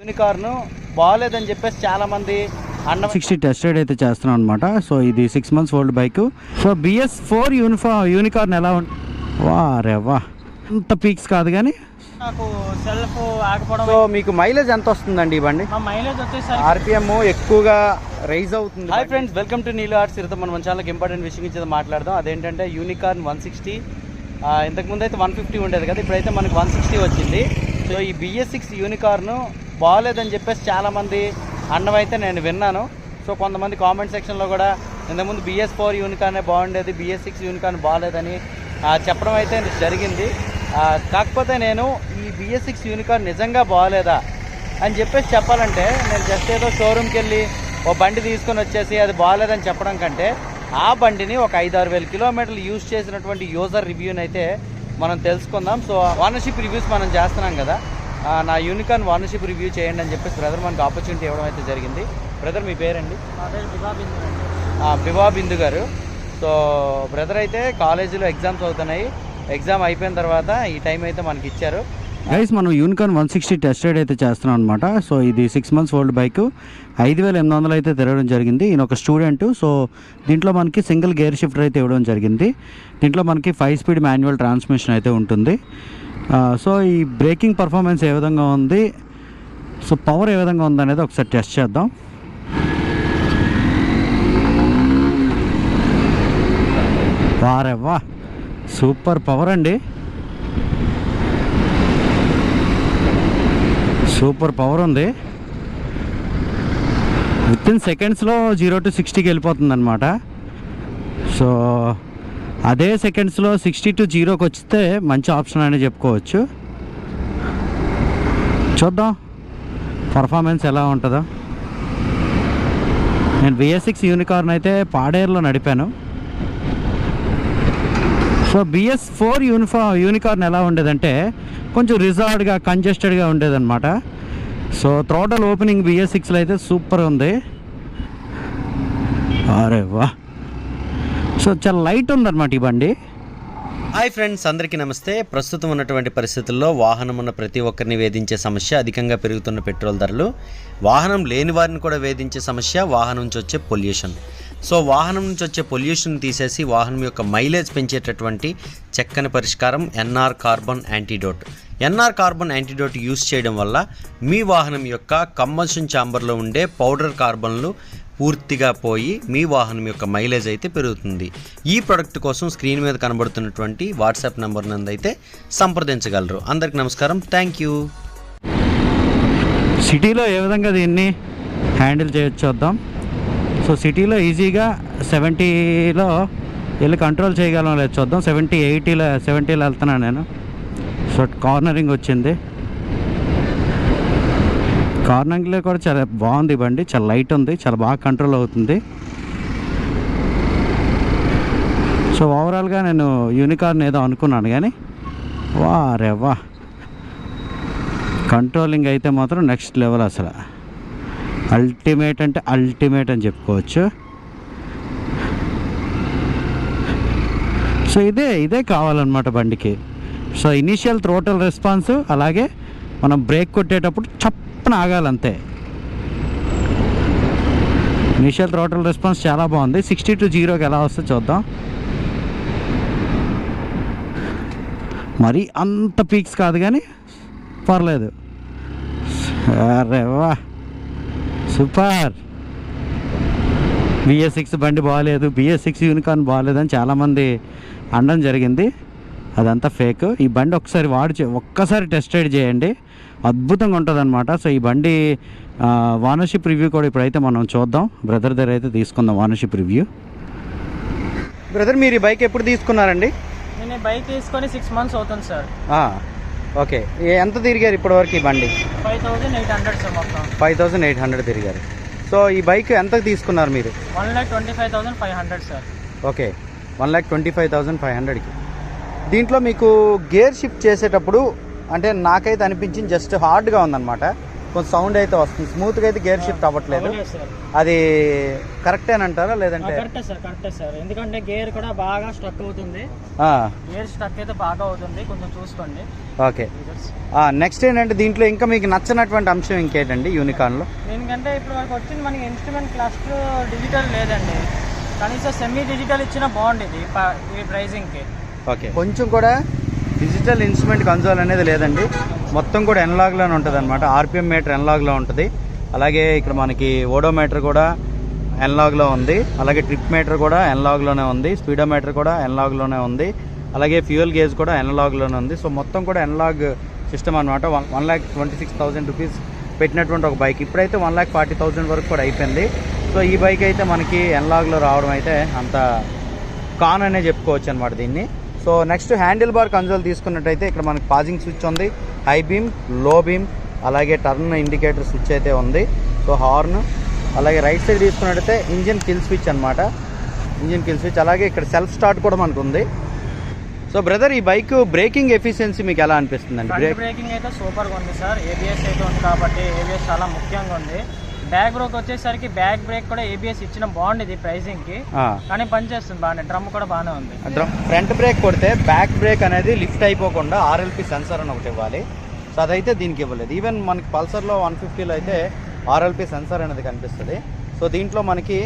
Unicorn బాగాలేదని చెప్పేసి చాలా మంది అన్న సిక్స్టీ టెస్ట్ రైడ్ అయితే చేస్తున్నాం అనమాట సో ఇది six months old bike so BS four యూనిఫా Unicorn ఎలా ఉంటుంది వా రే వా. అంత పీక్స్ కాదు కానీ. నాకు సెల్ఫ్ ఆగిపోవడం సో మీకు మైలేజ్ ఎంత వస్తుందండి ఈ బండి? మా మైలేజ్ వచ్చేసరికి ఆర్పిఎం ఎక్కువగా రైజ్ అవుతుంది హాయ్ ఫ్రెండ్స్ వెల్కమ్ టు నీళ్ళు ఆర్ట్స్ ఇరుతో మనం మన ఛానల్కి ఇంపార్టెంట్ విషయం ఇచ్చేది మాట్లాడదాం. అదేంటంటే యూనికార్న్ వన్ సిక్స్టీ ఇంతకుముందు అయితే వన్ ఫిఫ్టీ ఉండేది కదా ఇప్పుడైతే మనకి వన్ సిక్స్టీ వచ్చింది. సో ఈ బిఎస్ సిక్స్ యూనికార్న్ బాగాలేదని చెప్పేసి చాలామంది అన్నం అయితే నేను విన్నాను. సో కొంతమంది కామెంట్ సెక్షన్లో కూడా ఇంతకుముందు బిఎస్ ఫోర్ యూనికానే బాగుండేది బిఎస్ సిక్స్ యూనికాన్ బాగాలేదని చెప్పడం అయితే జరిగింది. కాకపోతే నేను ఈ బిఎస్ సిక్స్ యూనికాన్ నిజంగా బాగాలేదా అని చెప్పేసి చెప్పాలంటే నేను జస్ట్ ఏదో షోరూమ్కి వెళ్ళి ఓ బండి తీసుకొని వచ్చేసి అది బాగాలేదని చెప్పడం కంటే ఆ బండిని ఒక ఐదు ఆరు వేల కిలోమీటర్లు యూజ్ చేసినటువంటి యూజర్ రివ్యూని అయితే మనం తెలుసుకుందాం. సో ఓనర్షిప్ రివ్యూస్ మనం చేస్తున్నాం కదా. నా యూనికాన్ ఓనర్షిప్ రివ్యూ చేయండి అని చెప్పేసి బ్రదర్ మనకు ఆపర్చునిటీ ఇవ్వడం అయితే జరిగింది. బ్రదర్ మీ పేరండి? నా పేరు బిబాబిందు అండి. ఆ, బివా బిందు గారు. సో బ్రదర్ అయితే కాలేజీలో ఎగ్జామ్స్ అవుతున్నాయి. ఎగ్జామ్ అయిపోయిన తర్వాత ఈ టైం అయితే మనకి ఇచ్చారు. గైస్ మనం Unicorn one sixty test ride అయితే చేస్తున్నాం అనమాట సో ఇది సిక్స్ మంత్స్ ఓల్డ్ బైక్ ఐదు వేల ఎనిమిది వందలు అయితే తిరగడం జరిగింది. ఈయన ఒక స్టూడెంట్ సో దీంట్లో మనకి సింగిల్ గేర్ షిఫ్టర్ అయితే ఇవ్వడం జరిగింది. దీంట్లో మనకి ఫైవ్ స్పీడ్ మాన్యువల్ ట్రాన్స్మిషన్ అయితే ఉంటుంది. సో ఈ బ్రేకింగ్ పర్ఫార్మెన్స్ ఏ విధంగా ఉంది? సో పవర్ ఏ విధంగా ఉంది అనేది ఒకసారి టెస్ట్ చేద్దాం. వారెవ్వా సూపర్ పవర్ అండి. సూపర్ పవర్ ఉంది. విత్ ఇన్ సెకండ్స్లో జీరో టు సిక్స్టీకి వెళ్ళిపోతుంది అనమాట సో అదే సెకండ్స్లో సిక్స్టీ టు జీరోకి వచ్చితే మంచి ఆప్షన్ అని చెప్పుకోవచ్చు. చూద్దాం. పర్ఫార్మెన్స్ ఎలా ఉంటుందో. నేను బిఎస్ సిక్స్ యూనికార్న్ అయితే పాడేరులో నడిపాను. సో బిఎస్ ఫోర్ యూనిఫా యూనికార్న్ ఎలా ఉండేదంటే కొంచెం రిజార్డ్గా కంజెస్టెడ్గా ఉండేదన్నమాట. సో థ్రోటల్ ఓపెనింగ్ బిఎస్ సిక్స్లో అయితే సూపర్ ఉంది. అరే వా సో చాలా లైట్ ఉందన్నమాట ఈ బండి. హాయ్ ఫ్రెండ్స్ అందరికీ నమస్తే. ప్రస్తుతం ఉన్నటువంటి పరిస్థితుల్లో వాహనం ఉన్న ప్రతి ఒక్కరిని వేధించే సమస్య అధికంగా పెరుగుతున్న పెట్రోల్ ధరలు. వాహనం లేని వారిని కూడా వేధించే సమస్య వాహనం నుంచి వచ్చే పొల్యూషన్. సో వాహనం నుంచి వచ్చే పొల్యూషన్ తీసేసి వాహనం యొక్క మైలేజ్ పెంచేటటువంటి చక్కని పరిష్కారం NR carbon antidote. NR carbon antidote use చేయడం వల్ల మీ వాహనం యొక్క కమ్మల్షన్ ఛాంబర్లో ఉండే పౌడర్ కార్బన్లు పూర్తిగా పోయి మీ వాహనం యొక్క మైలేజ్ అయితే పెరుగుతుంది. ఈ ప్రోడక్ట్ కోసం స్క్రీన్ మీద కనబడుతున్నటువంటి వాట్సాప్ నెంబర్ నందు అయితే సంప్రదించగలరు. అందరికి నమస్కారం. థ్యాంక్ యూ సిటీలో ఏ విధంగా దీన్ని హ్యాండిల్ చేయొచ్చు చూద్దాం. సో సిటీలో ఈజీగా సెవెంటీలో వెళ్ళి కంట్రోల్ చేయగలం లేదు చూద్దాం. సెవెంటీ ఎయిటీలో సెవెంటీలో వెళ్తున్నాను నేను. సో కార్నరింగ్ వచ్చింది. కార్నరింగ్లో కూడా చాలా బాగుంది బండి. చాలా లైట్ ఉంది. చాలా బాగా కంట్రోల్ అవుతుంది. సో ఓవరాల్గా నేను యూనికార్న్ ఏదో అనుకున్నాను కానీ వా రే వా కంట్రోలింగ్ అయితే మాత్రం నెక్స్ట్ లెవెల్ అసలు. అల్టిమేట్ అంటే అల్టిమేట్ అని చెప్పుకోవచ్చు. సో ఇదే ఇదే కావాలన్నమాట బండికి. సో ఇనీషియల్ త్రోటల్ రెస్పాన్స్ అలాగే మనం బ్రేక్ కొట్టేటప్పుడు ఆగాలి ఆగాలంతే. ఇనిషియల్ థ్రోటల్ రెస్పాన్స్ చాలా బాగుంది. సిక్స్టీ టు జీరోకి ఎలా వస్తుందో చూద్దాం. మరి అంత పీక్స్ కాదు కానీ పర్లేదు. అరే వా. సూపర్. బిఎస్ సిక్స్ బండి బాగాలేదు బిఎస్ సిక్స్ యూనికార్న్ బాగాలేదని చాలామంది అనడం జరిగింది. అదంతా ఫేక్. ఈ బండి ఒకసారి వాడి ఒక్కసారి టెస్ట్ రైడ్ చేయండి. అద్భుతంగా ఉంటుంది అనమాట సో ఈ బండి వానర్షిప్ రివ్యూ కూడా ఇప్పుడైతే మనం చూద్దాం. బ్రదర్ దగ్గర అయితే తీసుకుందాం వానర్షిప్ రివ్యూ. బ్రదర్ మీరు ఈ బైక్ ఎప్పుడు తీసుకున్నారండి? నేను ఈ బైక్ తీసుకొని సిక్స్ మంత్స్ అవుతుంది సార్. ఓకే. ఎంత తిరిగారు ఇప్పటివరకు ఈ బండి? Five thousand eight hundred sir మొత్తం. ఫైవ్ థౌజండ్ ఎయిట్ హండ్రెడ్ తిరిగారు. సో ఈ బైక్ ఎంత తీసుకున్నారు మీరు? One lakh twenty five thousand five hundred sir. Okay. One lakh twenty five thousand five హండ్రెడ్కి దీంట్లో మీకు గేర్ షిఫ్ట్ చేసేటప్పుడు అంటే నాకైతే అనిపించింది జస్ట్ హార్డ్గా ఉందన్నమాట. కొంచెం సౌండ్ అయితే వస్తుంది. స్మూత్గా అయితే గేర్ షిఫ్ట్ అవ్వట్లేదు. అది కరెక్టేనంటారా లేదంటే? కరెక్టే సార్ కరెక్టే సార్. ఎందుకంటే గేర్ కూడా బాగా స్ట్రక్ అవుతుంది. గేర్ స్ట్రక్ అయితే బాగా అవుతుంది. కొంచెం చూసుకోండి. ఓకే. నెక్స్ట్ ఏంటంటే దీంట్లో ఇంకా మీకు నచ్చినటువంటి అంశం ఇంకేంటండి? యూనికార్న్లో? ఎందుకంటే ఇప్పుడు వరకు వచ్చింది మనకి ఇన్స్ట్రుమెంట్ క్లస్టర్ డిజిటల్ లేదండి. కనీసం సెమీ డిజిటల్ ఇచ్చిన బాగుండేది ఈ ప్రైజింగ్కి. ఓకే. కొంచెం కూడా డిజిటల్ ఇన్స్ట్రుమెంట్ కన్సోల్ అనేది లేదండి. మొత్తం కూడా ఎన్లాగ్లోనే ఉంటుంది అనమాట ఆర్పిఎం మీటర్ ఎన్లాగ్లో ఉంటుంది. అలాగే ఇక్కడ మనకి ఓడోమీటర్ కూడా ఎన్లాగ్లో ఉంది. అలాగే ట్రిప్ మీటర్ కూడా ఎన్లాగ్లోనే ఉంది. స్పీడోమీటర్ కూడా ఎన్లాగ్లోనే ఉంది. అలాగే ఫ్యూయల్ గేజ్ కూడా ఎన్లాగ్లోనే ఉంది. సో మొత్తం కూడా ఎన్లాగ్ సిస్టమ్ అనమాట one one lakh twenty six thousand rupees పెట్టినటువంటి ఒక బైక్ ఇప్పుడైతే వన్ ల్యాక్ ఫార్టీ థౌసండ్ వరకు కూడా అయిపోయింది. సో ఈ బైక్ అయితే మనకి ఎన్లాగ్లో రావడం అయితే అంత కాన్ అనే చెప్పుకోవచ్చు అనమాట దీన్ని. So next handle bar console తీసుకున్నట్టయితే ఇక్కడ మనకి పాజింగ్ స్విచ్ ఉంది హై బీమ్లో బీమ్ అలాగే టర్న్ ఇండికేటర్ స్విచ్ అయితే ఉంది. సో హార్న్ అలాగే రైట్ సైడ్ తీసుకున్నట్టయితే ఇంజిన్ కిల్ స్విచ్ అనమాట ఇంజిన్ కిల్ స్విచ్ అలాగే ఇక్కడ సెల్ఫ్ స్టార్ట్ కూడా మనకు ఉంది. సో బ్రదర్ ఈ బైక్ బ్రేకింగ్ ఎఫిషియన్సీ మీకు ఎలా ఫ్రంట్ బ్రేక్ బ్రేకింగ్ అయితే సూపర్గా ఉంది సార్. ఏబిఎస్ అయితే ఉంది కాబట్టి ఏబిఎస్ చాలా ముఖ్యంగా ఉంది. బ్యాక్ బ్రేక్ వచ్చేసరికి బ్యాక్ బ్రేక్ కూడా ఏబిఎస్ ఇచ్చిన. బాగుండేది ప్రైజింగ్కి. కానీ పనిచేస్తుంది బాగానే. డ్రమ్ కూడా బాగానే ఉంది. ఫ్రంట్ బ్రేక్ కొడితే బ్యాక్ బ్రేక్ అనేది లిఫ్ట్ అయిపోకుండా ఆర్ఎల్పి సెన్సార్ అని ఒకటి ఇవ్వాలి. సో అదైతే దీనికి ఇవ్వలేదు. ఈవెన్ మనకి పల్సర్లో వన్ ఫిఫ్టీలో అయితే ఆర్ఎల్పి సెన్సార్ అనేది కనిపిస్తుంది. సో దీంట్లో మనకి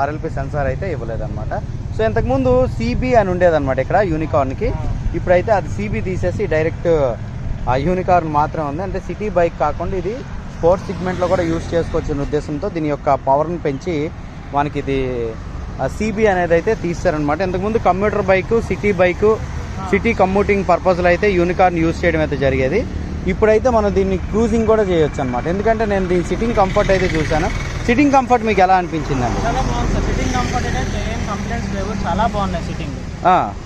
ఆర్ఎల్పి సెన్సార్ అయితే ఇవ్వలేదు అనమాట సో ఇంతకుముందు సిబి అని ఉండేదన్నమాట ఇక్కడ యూనికార్న్కి ఇప్పుడైతే అది సిబి తీసేసి డైరెక్ట్ ఆ యూనికార్న్ మాత్రమే ఉంది. అంటే సిటీ బైక్ కాకుండా ఇది స్పోర్ట్స్ సిగ్మెంట్లో కూడా యూస్ చేసుకోవచ్చిన ఉద్దేశంతో దీని యొక్క పవర్ని పెంచి మనకి ఇది సిబి అనేది అయితే తీస్తారనమాట ఇంతకుముందు commuter bike city bike city commuting పర్పస్లో అయితే యూనికార్న్ యూస్ చేయడం అయితే జరిగేది. ఇప్పుడైతే మనం దీన్ని క్రూజింగ్ కూడా చేయొచ్చు అనమాట ఎందుకంటే నేను దీని సిట్టింగ్ కంఫర్ట్ అయితే చూశాను. సిట్టింగ్ కంఫర్ట్ మీకు ఎలా అనిపించిందండి? చాలా బాగుంది సార్. సిట్టింగ్ కంఫర్ట్ అయితే ఏం కంప్లైంట్స్ లేవు. చాలా బాగున్నాయి సిట్టింగ్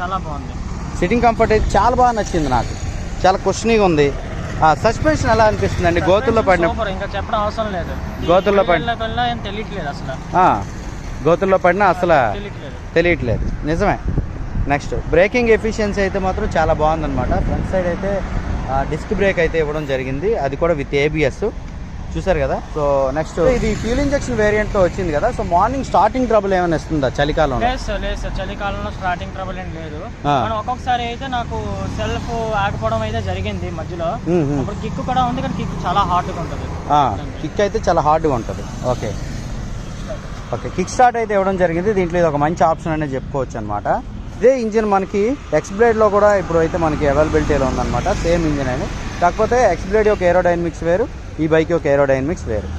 చాలా బాగుంది సిట్టింగ్ కంఫర్ట్ అయితే చాలా బాగా నచ్చింది నాకు. చాలా కుషనీగా ఉంది. సస్పెన్షన్ ఎలా అనిపిస్తుందండి? గోతుల్లో పడిన ఇంకా చెప్పడం అవసరం లేదు. గోతుల్లో పడిన తెలియట్లేదు అసలు. గోతుల్లో పడినా అసలు తెలియట్లేదు. తెలియట్లేదు. నిజమే. నెక్స్ట్ బ్రేకింగ్ ఎఫిషియన్సీ అయితే మాత్రం చాలా బాగుందన్నమాట. ఫ్రంట్ సైడ్ అయితే డిస్క్ బ్రేక్ అయితే ఇవ్వడం జరిగింది. అది కూడా విత్ ఏబిఎస్ చూసారు కదా? సో నెక్స్ట్ ఇది ఫ్యూల్ ఇంజెక్షన్ వేరియంట్తో వచ్చింది కదా? సో మార్నింగ్ స్టార్టింగ్ ట్రబుల్ ఏమైనా ఇస్తుందా చలికాలంలో? లేదు సార్ లేదు సార్. చలికాలంలో స్టార్టింగ్ ట్రబుల్ ఏం లేదు. ఒక్కొక్కసారి అయితే నాకు సెల్ఫ్ ఆగిపోవడం అయితే జరిగింది మధ్యలో. అప్పుడు కిక్ కూడా ఉంది కానీ కిక్ చాలా హార్డ్గా ఉంటుంది. కిక్ అయితే చాలా హార్డ్గా ఉంటుంది. ఓకే. ఓకే కిక్ స్టార్ట్ అయితే ఇవ్వడం జరిగింది. దీంట్లో ఇది ఒక మంచి ఆప్షన్ అనేది చెప్పుకోవచ్చు అనమాట ఇదే ఇంజిన్ మనకి ఎక్స్ బ్లేడ్లో కూడా ఇప్పుడు అయితే మనకి అవైలబిలిటీలో ఉందన్నమాట. సేమ్ ఇంజిన్ అని కాకపోతే ఎక్స్ బ్లేడ్ యొక్క ఏరోడైనమిక్స్ వేరు. ఈ బైక్ యొక్క ఏరోడైనమిక్స్ వేరు.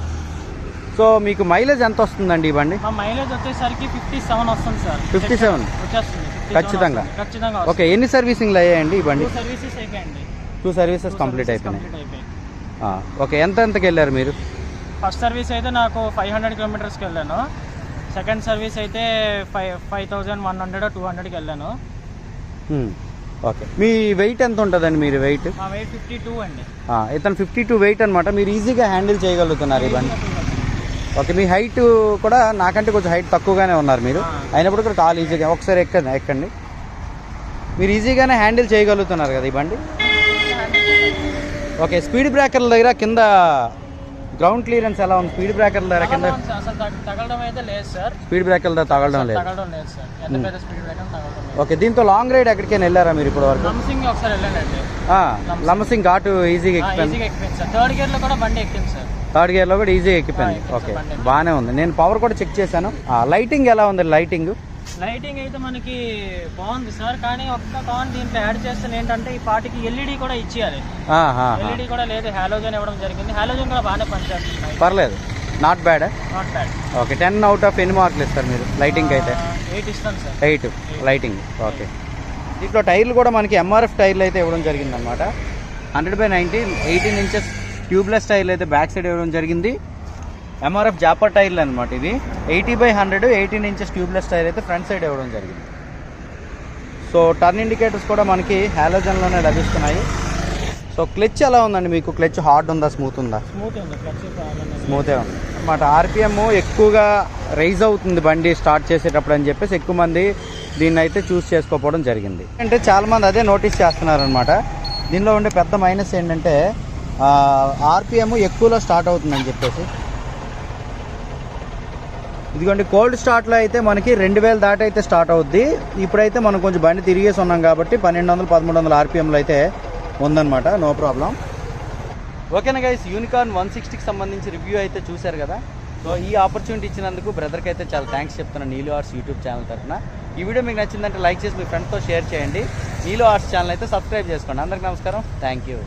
సో మీకు మైలేజ్ ఎంత వస్తుందండి ఈ బండి? మైలేజ్ వచ్చేసరికి ఫిఫ్టీ సెవెన్ వస్తుంది సార్. 57? వచ్చేస్తుంది. 57 ఖచ్చితంగా? ఖచ్చితంగా ఓకే ఎన్ని సర్వీసింగ్లు అయ్యాయండి ఈ బండి? Two services two services complete అయిపోయినాయి. ఓకే ఎంత ఎంతకి వెళ్ళారు మీరు? ఫస్ట్ సర్వీస్ అయితే నాకు ఫైవ్ హండ్రెడ్ కిలోమీటర్స్కి వెళ్ళాను. సెకండ్ సర్వీస్ అయితే five five thousand one hundred two హండ్రెడ్కి వెళ్ళాను. హ్మ్. ఓకే. మీ వెయిట్ ఎంత ఉంటుందండి మీరు వెయిట్ ఫిఫ్టీ టూ అండి. ఇతను ఫిఫ్టీ టూ వెయిట్ అనమాట మీరు ఈజీగా హ్యాండిల్ చేయగలుగుతున్నారు బండి ఓకే మీ హైట్ కూడా నాకంటే కొంచెం హైట్ తక్కువగానే ఉన్నారు మీరు. అయినప్పుడు కూడా కాలు ఈజీగా ఒకసారి ఎక్కండి ఎక్కండి. మీరు ఈజీగానే హ్యాండిల్ చేయగలుగుతున్నారు కదా ఈ బండి? ఓకే స్పీడ్ బ్రేకర్ల దగ్గర కింద గ్రౌండ్ క్లియరెన్స్ ఎలా ఉంది? స్పీడ్ బ్రేకర్ల దగ్గర కింద అసలు తగ- తగలడం అయితే లేదు సార్. స్పీడ్ బ్రేకర్ల దగ్గర తగలడం లేదు. తగలడం లేదు సార్. ఎంత పెద్ద స్పీడ్ బ్రేకర్ తగలడం లేదు. ఓకే దీంతో లాంగ్ రైడ్ ఎక్కడికైనా వెళ్ళారా మీరు ఇప్పుడు వరకు? లంసింగ్ ఒకసారి వెళ్ళానండి. లమ్మసింగ్ ఘాటు ఈజీగా ఎక్కిపోయింది. ఈజీగా ఎక్కిపోయింది సార్. థర్డ్ గేర్లో కూడా బండి ఎక్కింది సార్. థర్డ్ గేర్లో కూడా ఈజీగా ఎక్కిపోయింది. ఓకే. బాగానే ఉంది. నేను పవర్ కూడా చెక్ చేశాను. లైటింగ్ ఎలా ఉంది? లైటింగ్ లైటింగ్ అయితే మనకి బాగుంది సార్ కానీ ఒక్క కాన్ దీంట్లో యాడ్ చేస్తే ఏంటంటే ఈ పాటికి ఎల్ఈడి కూడా ఇచ్చేయాలి. ఎల్ఈడి కూడా లేదు హాలోజన్ ఇవ్వడం జరిగింది. హాలోజన్ కూడా బాగానే పనిచేస్తుంది పర్లేదు. Not bad not bad okay ten out of ఎన్ని మార్కులు ఇస్తారు మీరు లైటింగ్ అయితే. ఎయిట్ ఇస్తాను సార్. ఎయిట్ లైటింగ్ ఓకే దీంట్లో టైర్లు కూడా మనకి ఎంఆర్ఎఫ్ టైర్లు అయితే ఇవ్వడం జరిగింది అనమాట hundred by nineteen eighteen inches tubeless టైర్లు అయితే బ్యాక్ సైడ్ ఇవ్వడం జరిగింది. ఎంఆర్ఎఫ్ జాపర్ టైర్లు అనమాట ఇది. Eighty by hundred eighteen inches tubeless tyre అయితే ఫ్రంట్ సైడ్ ఇవ్వడం జరిగింది. సో టర్న్ ఇండికేటర్స్ కూడా మనకి హాలోజన్లోనే లభిస్తున్నాయి. సో క్లచ్ ఎలా ఉందండి మీకు? క్లచ్ హార్డ్ ఉందా స్మూత్ ఉందా? స్మూత్ ఉంది అన్నమాట ఆర్పిఎం ఎక్కువగా రైజ్ అవుతుంది బండి స్టార్ట్ చేసేటప్పుడు అని చెప్పేసి ఎక్కువ మంది దీన్ని అయితే చూస్ చేసుకోకపోవడం జరిగింది. అంటే చాలా మంది అదే నోటీస్ చేస్తున్నారు అనమాట దీనిలో ఉండే పెద్ద మైనస్ ఏంటంటే ఆర్పిఎం ఎక్కువలో స్టార్ట్ అవుతుందని చెప్పేసి. ఇదిగోండి కోల్డ్ స్టార్ట్లో అయితే మనకి రెండు వేలు దాటి అయితే స్టార్ట్ అవుద్ది. ఇప్పుడైతే మనం కొంచెం బండి తిరిగేసి ఉన్నాం కాబట్టి పన్నెండు వందలు పదమూడు వందల ఆర్పిఎంలో అయితే ఉందన్నమాట. No problem. ఓకేనా గైస్ యూనికార్న్ వన్ సిక్స్టీకి సంబంధించి రివ్యూ అయితే చూశారు కదా? సో ఈ ఆపర్చునిటీ ఇచ్చినందుకు బ్రదర్కి అయితే చాలా థ్యాంక్స్ చెప్తున్నాను నీలు ఆర్ట్స్ యూట్యూబ్ ఛానల్ తరఫున. ఈ వీడియో మీకు నచ్చిందంటే లైక్ చేసి మీ ఫ్రెండ్స్తో షేర్ చేయండి. నీలు ఆర్ట్స్ ఛానల్ అయితే సబ్స్క్రైబ్ చేసుకోండి. అందరికీ నమస్కారం. Thank you